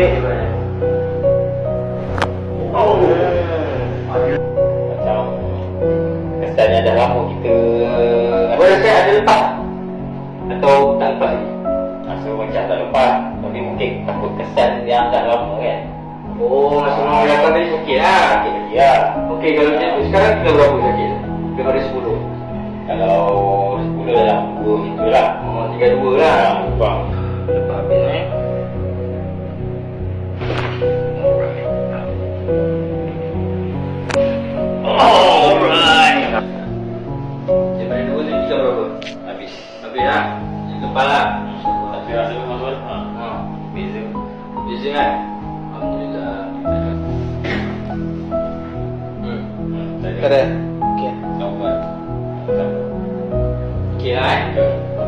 bit. Oh! Macam... Kesannya dah lama kita... Eh, Boleh saya ada lepas? Atau tak lepas ah, lagi? Rasa macam tak lepas Tapi mungkin takut kesan yang dah lama kan? Oh, ah, masa orang datang tadi sakit lah Sakit lagi lah Okey, kalau macam tu sekarang kita berapa sakit? Kita ada 10 ya. Kepala. Tapi rasa macam mana? Bising. Bising kan? Alhamdulillah. Hmm. Kita dah. Okey. Okey. Ah, eh?